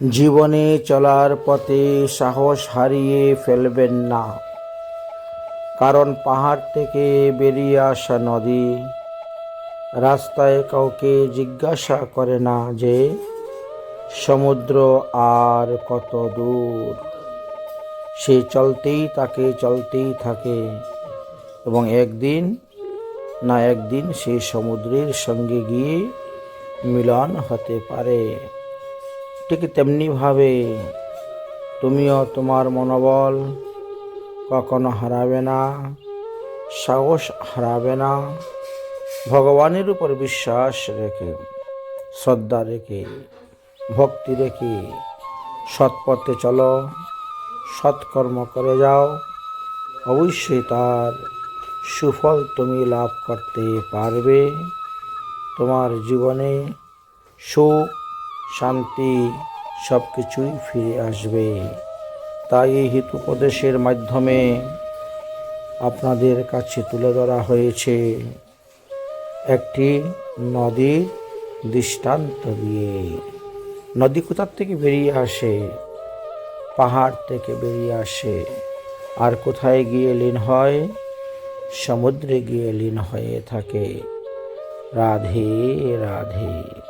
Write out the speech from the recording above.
জীবনে চলার পথে সাহস হারিয়ে ফেলবেন না। কারণ পাহাড় থেকে বেরিয়ে আসা নদী রাস্তায় কাউকে জিজ্ঞাসা করে না যে সমুদ্র আর কত দূর। সে চলতেই তাকে চলতেই থাকে এবং একদিন না একদিন সে সমুদ্রের সঙ্গে গিয়ে মিলন হতে পারে। ঠিক তেমনিভাবে তুমিও তোমার মনোবল কখনো হারাবে না, সাহস হারাবে না। ভগবানের উপর বিশ্বাস রেখে, শ্রদ্ধা রেখে, ভক্তি রেখে সৎপথে চলো, সৎকর্ম করে যাও। অবশ্যই তার সুফল তুমি লাভ করতে পারবে। তোমার জীবনে সুখ শান্তি সব কিছুই ফিরে আসবে। তাই এই হিতোপদেশের মাধ্যমে আপনাদের কাছে তুলে ধরা হয়েছে একটি নদীর দৃষ্টান্ত দিয়ে। নদী কোথার থেকে বেরিয়ে আসে? পাহাড় থেকে বেরিয়ে আসে। আর কোথায় গিয়ে লীন হয়? সমুদ্রে গিয়ে লীন হয়ে থাকে। রাধে রাধে।